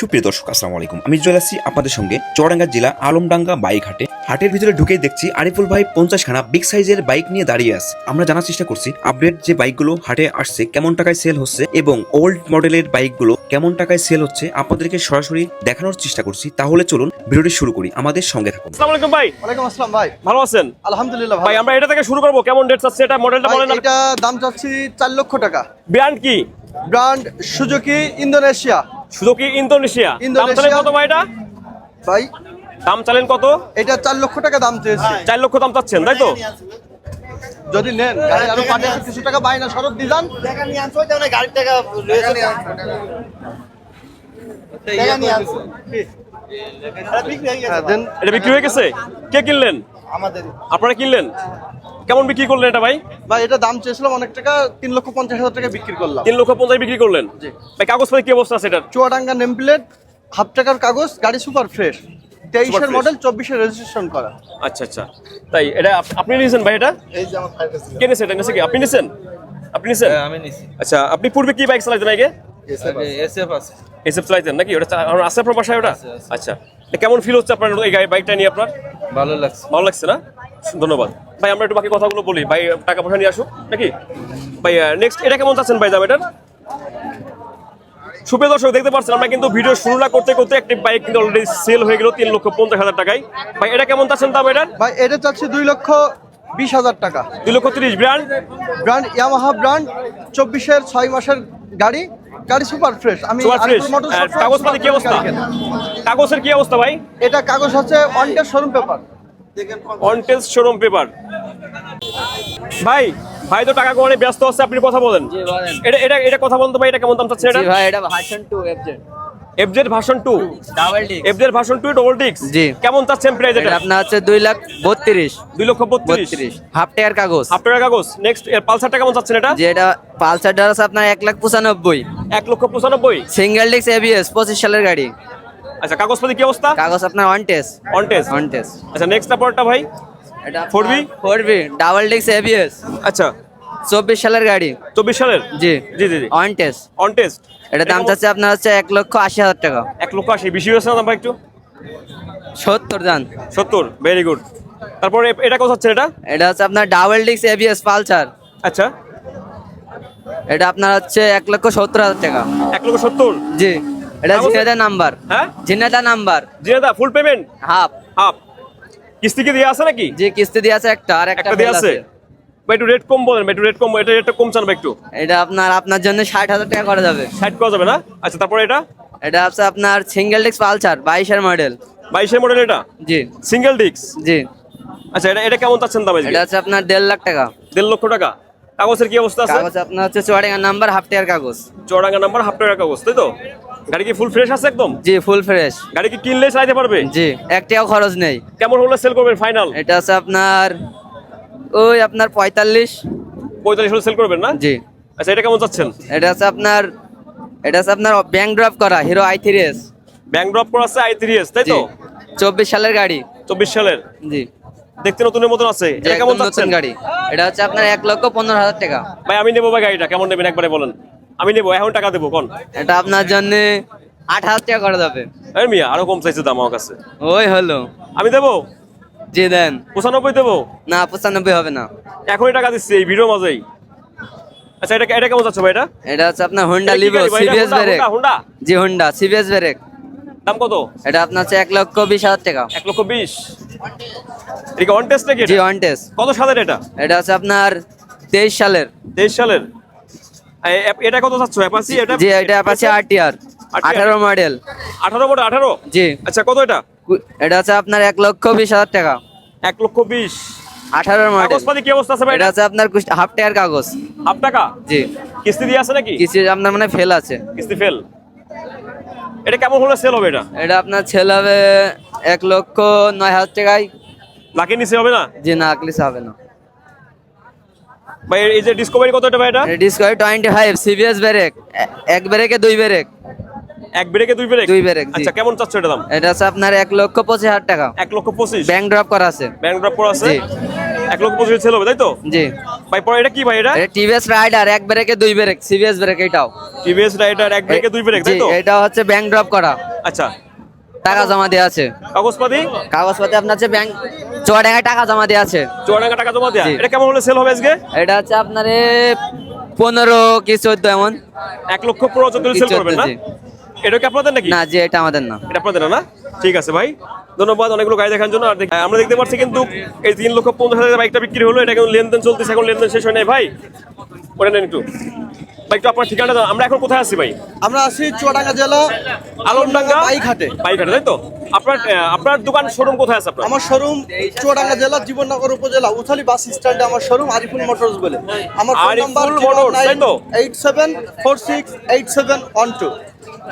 সুপ্রিয় দর্শক আসসালামু আলাইকুম। আমি চলে আসছি আপনাদের সঙ্গে চুয়াডাঙ্গা জেলা আলমডাঙ্গা বাইক হাটে হাটের ভিতরে ঢুকে দেখছি আরিফুল ভাই পঞ্চাশ খানা বিগ সাইজের বাইক নিয়ে দাঁড়িয়ে আছে। আমরা জানার চেষ্টা করছি আপডেট যে বাইকগুলো হাটে আসছে কেমন টাকায় সেল হচ্ছে এবং ওল্ড মডেলের বাইকগুলো কেমন টাকায় সেল হচ্ছে আপনাদেরকে সরাসরি দেখানোর চেষ্টা করছি। তাহলে চলুন ভিডিওটি শুরু করি। আমাদের সঙ্গে থাকুন। আসসালামু আলাইকুম ভাই। ওয়ালাইকুম আসসালাম ভাই। ভালো আছেন? আলহামদুলিল্লাহ ভাই আমরা এটা থেকে শুরু করব। কেমন রেট আছে এটা মডেলটা বলেন এটা দাম চাচ্ছি চার লক্ষ টাকা। ব্র্যান্ড কি? Brand Suzuki Indonesia Suzuki Indonesia. দাম চালেন কত ভাই এটা? ভাই? দাম চালেন কত? এটা চার লক্ষ টাকা দাম চেয়েছি। চার লক্ষ দাম চাচ্ছেন তাই তো? যদি নেন গাড়ি আরও পাঁচ কিছু টাকা শরৎ গাড়ির না। টাকা নিয়ে আনছো। আরে বিক্রি হয়ে হ্যাঁ, এটা বিক্রি হয়ে গেছে? কে কিনলেন? আমাদের। আপনারা কিনলেন? কেমন বিক্রি করলেন এটা ভাই? ভাই এটা দাম চেয়েছিলাম অনেক টাকা তিন লক্ষ পঞ্চাশ হাজার টাকা বিক্রি করলাম। তিন লক্ষ পঞ্চাশ বিক্রি করলেন? জি। ভাই কাগজপাতি কি অবস্থা আছে এটার? চুয়াডাঙ্গা নেম প্লেট হাফ টাকার কাগজ গাড়ি সুপার ফ্রেশ। তেইশের। মডেল চব্বিশের রেজিস্ট্রেশন করা। আচ্ছা আচ্ছা। তাই এটা আপনি নিয়েছেন ভাই এটা? এই যে আমার কে নিয়েছেন এটা? নিয়েছে কি? আপনি নিয়েছেন? আপনি নিয়েছেন? আমি নিছি আচ্ছা আপনি পূর্বে কি বাইক চালাইতেন আগে? এসএফ আছে। এসএফ চালাইতেন নাকি? ওটা আছে আপনার বাসায় ওটা। আচ্ছা। কেমন ফিল হচ্ছে আপনার এই বাইকটা নিয়ে আপনার? ভালো লাগছে। ভালো লাগছে না? ধন্যবাদ। ভাই আমরা একটু বাকি কথাগুলো বলি। ভাই টাকা পয়সা নিয়ে আসুক নাকি? ভাই নেক্সট এটা কেমন চাচ্ছেন ভাই দাম এটার সুপ্রিয় দর্শক দেখতে পাচ্ছেন আমরা কিন্তু ভিডিও শুরু না করতে করতে একটি বাইক কিন্তু অলরেডি সেল হয়ে গেল তিন লক্ষ পঞ্চাশ হাজার টাকায়। ভাই এটা কেমন চাচ্ছেন দাম এটার ভাই এটা চাচ্ছি দুই লক্ষ বিশ হাজার টাকা। দুই লক্ষ তিরিশ ব্র্যান্ড ব্র্যান্ড ইয়ামাহা ব্র্যান্ড চব্বিশের ছয় মাসের গাড়ি গাড়ি সুপার ফ্রেশ আমি কাগজপাতি কি অবস্থা? কাগজের কি অবস্থা ভাই? এটা কাগজ হচ্ছে অনটের শোরুম পেপার অন শোরুম পেপার ভাই ভাই তো টাকা কমানে ব্যস্ত আছে আপনি কথা বলেন। এটা এটা এটা কথা বলতে ভাই এটা কেমন দাম চাচ্ছে এটা? জি ভাই এটা version two FZ FZ version 2 double disc FZ version 2 double ডিক্স জি। কেমন চাচ্ছেন প্রাইস এটা এটা? আপনার হচ্ছে দুই লাখ বত্রিশ। 2 লক্ষ 32 হাফ টায়ার কাগজ। হাফ টাকা কাগজ। নেক্সট এর পালসারটা কেমন চাচ্ছেন এটা? যে এটা পালসারটা আছে আপনার এক লাখ পঁচানব্বই। 1 লক্ষ 95 সিঙ্গেল ডিস্ক এবিএস পঁচিশ সালের গাড়ি। আচ্ছা কাগজপাতি কি অবস্থা? কাগজ আপনার one test on test one test আচ্ছা নেক্সট তারপরটা ভাই? এটা 4B? Four B double disc ABS আচ্ছা। চব্বিশ সালের গাড়ি। 24 সালের? জি। জি জি ওয়ান টেস্ট অন টেস্ট এটা দাম চাচ্ছে আপনার হচ্ছে এক লক্ষ আশি হাজার টাকা। 1 লক্ষ 80 বেশি হয়েছে না দাম ভাই একটু? সত্তর দান 70 ভেরি গুড তারপরে এটা কত চাচ্ছেন এটা? এটা হচ্ছে আপনার ডাবল ডিস্ক এবিএস পালসার। আচ্ছা। এটা আপনার হচ্ছে এক লক্ষ সত্তর হাজার টাকা। 1 লক্ষ 70 জি। এটা জিনেদা নাম্বার। হ্যাঁ? জিনেদা নাম্বার। জিনাদা ফুল পেমেন্ট হাফ। হাফ। কিস্তি কি দিয়ে আছে নাকি? যে কিস্তি দিয়ে আছে একটা আর একটা দিয়ে আছে? একটু রেট কম বলেন একটু রেট কম এটা রেটটা কম চান একটু। এটা আপনার আপনার জন্য ষাট হাজার টাকা করা যাবে। সাইড করা যাবে না? আচ্ছা তারপরে এটা? এটা হচ্ছে আপনার সিঙ্গেল ডিস্ক পালসার বাইশের মডেল বাইশের মডেল এটা? জি। সিঙ্গেল ডিক্স জি। আচ্ছা এটা এটা কেমন চাচ্ছেন দাম এটা হচ্ছে আপনার দেড় লাখ টাকা। দেড় লক্ষ টাকা। কাগজের কি অবস্থা আছে? কাগজ আপনার হচ্ছে চুয়াডাঙ্গা নাম্বার হাফ টায়ার কাগজ। চৌরাঙ্গা নাম্বার হাফ টাকা কাগজ তাই তো? গাড়ি কি ফুল ফ্রেশ আছে একদম? জি ফুল ফ্রেশ গাড়ি কি কিনলে চালাতে পারবে? জি একটাও খরচ নেই। কেমন হলে সেল করবেন ফাইনাল এটা হচ্ছে আপনার ওই আপনার পঁয়তাল্লিশ। পঁয়তাল্লিশ হলে সেল করবেন না? জি। আচ্ছা এটা কেমন চাচ্ছেন? এটা হচ্ছে আপনার এটা হচ্ছে আপনার ব্যাংক ড্রপ করা Hero I three S bank drop করা আছে আই থ্রি এস তাই তো? চব্বিশ সালের গাড়ি। চব্বিশ সালের? জি। দেখতে নতুনের মতন আছে। এটা কেমন চাচ্ছেন? গাড়ি। এটা হচ্ছে আপনার এক লক্ষ পনেরো হাজার টাকা। ভাই আমি নেব ভাই গাড়িটা। কেমন নেবেন একবারে বলেন? আমি নেব এখন টাকা দেবো কোন? এটা আপনার জন্য আট হাজার টাকা করা যাবে। এই মিয়া আরও কম চাইছে দাম আমার কাছে। ওই হলো। আমি দেবো? জি দেন। পঁচানব্বই দেবো? না পঁচানব্বই হবে না। এখনই টাকা দিচ্ছি এই ভিডিও মাঝেই। আচ্ছা এটা এটা কেমন যাচ্ছে ভাই এটা? এটা হচ্ছে আপনার Honda Livo CBS brake Honda? জি হোন্ডা সিবিএস ব্রেক দাম কত? এটা আপনার হচ্ছে এক লক্ষ বিশ হাজার টাকা। এক লক্ষ বিশ। এটা অন টেস্ট নাকি জি? ওয়ান টেস্ট কত সালের এটা? এটা হচ্ছে আপনার তেইশ সালের। তেইশ সালের? এটা কত চাচ্ছ? অ্যাপাসি এটা জি এটা আছে আরটিআর RTR আঠারো মডেল আঠারো বড় আঠারো? জি। আচ্ছা কত এটা? এটা হচ্ছে আপনার এক লক্ষ বিশ হাজার টাকা। এক লক্ষ বিশ। আঠারো মডেল কাগজপাতি কি অবস্থা আছে ভাই এটা হচ্ছে আপনার হাফ টায়ার কাগজ। হাফ টাকা? জি। কিস্তি দিয়ে আছে নাকি? কিছু আপনার মানে ফেল আছে। কিস্তি ফেল এটা কেমন হলে সেল হবে এটা? এটা আপনার ছেলে হবে এক লক্ষ নয় হাজার টাকায়। লাখের নিচে হবে না? জি না আকলিস হবে না। ভাই এই যে ডিসকভারি কত এটা ভাই এটা? Discovery twenty five CBS brake এক ব্রেকে দুই ব্রেক এক ব্রেকে দুই ব্রেক দুই ব্রেক, আচ্ছা কেমন চাচ্ছ এটা দাম? এটা হচ্ছে আপনার এক লক্ষ পঁচিশ হাজার টাকা। এক লক্ষ পঁচিশ? ব্যাংক ড্রপ করা আছে। ব্যাংক ড্রপ করা আছে? জি। এক লক্ষ পঁচিশ সেল হবে তাই তো? জি। ভাই পরে এটা কি ভাই এটা? এটা টিভিএস রাইডার এক ব্রেকে দুই ব্রেক সিবিএস ব্রেক এটাও। টিভিএস রাইডার এক ব্রেকে দুই ব্রেক তাই তো? এটা হচ্ছে ব্যাংক ড্রপ করা। আচ্ছা। টাকা জমা দেওয়া আছে। কাগজপাতি? কাগজপাতি আপনার হচ্ছে ব্যাংক চুয়াডাঙ্গায় টাকা জমা দেওয়া আছে। চুয়াডাঙ্গা টাকা জমা জি। এটা কেমন হলে সেল হবে আজকে? এটা হচ্ছে আপনার পনেরো কি চোদ্দ এমন। এক লক্ষ পনেরো চোদ্দ সেল করবেন না। এটা কি আপনাদের নাকি? না যে এটা আমাদের না। এটা আপনাদের না? না ঠিক আছে ভাই। ধন্যবাদ অনেকগুলো গাড়ি দেখার জন্য। আর আমরা দেখতে পাচ্ছি কিন্তু এই তিন লক্ষ পঞ্চাশ হাজার বাইকটা বিক্রি হলো। এটা কিন্তু লেনদেন চলতেছে এখন লেনদেন শেষ হয় নাই। ভাই ওটা নেন একটু। ভাই আপনার ঠিকানা আমরা এখন কোথায় আছি ভাই? আমরা আছি চুয়াডাঙ্গা জেলা আলমডাঙ্গা বাইঘাটে। বাইঘাটে তাই তো? আপনার আপনার দোকান শোরুম কোথায় আছে আপনার? আমার শোরুম চুয়াডাঙ্গা জেলা জীবননগর উপজেলা উথালি বাস স্ট্যান্ডে আমার শোরুম আরিফুল মোটরস বলে। আমার ফোন নাম্বার 87468712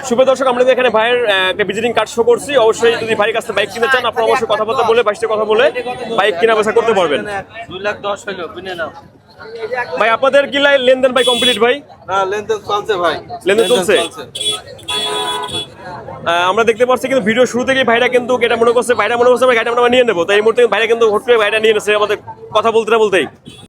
শুভ দর্শক আমরা এখানে ভাইয়ের একটা ভিজিটিং কার্ড শো করছি অবশ্যই যদি ভাইয়ের কাছে বাইক কিনতে চান আপনারা অবশ্যই কথা কথাবার্তা বলে বাইশটা কথা বলে বাইক কেনা বেচা করতে পারবেন। দুই লাখ দশ হইল বুঝে নাও ভাই আপনাদের কি লাই- লেনদেন ভাই কমপ্লিট ভাই? না লেনদেন চলছে ভাই। লেনদেন চলছে? আমরা দেখতে পাচ্ছি কিন্তু ভিডিও শুরু থেকেই ভাইরা কিন্তু এটা মনে করছে ভাইরা মনে করছে আমরা গাড়িটা আমরা নিয়ে নেব। তাই এই মুহূর্তে ভাইরা কিন্তু হুট করে ভাইরা নিয়ে নেছে আমাদের কথা বলতে না বলতেই।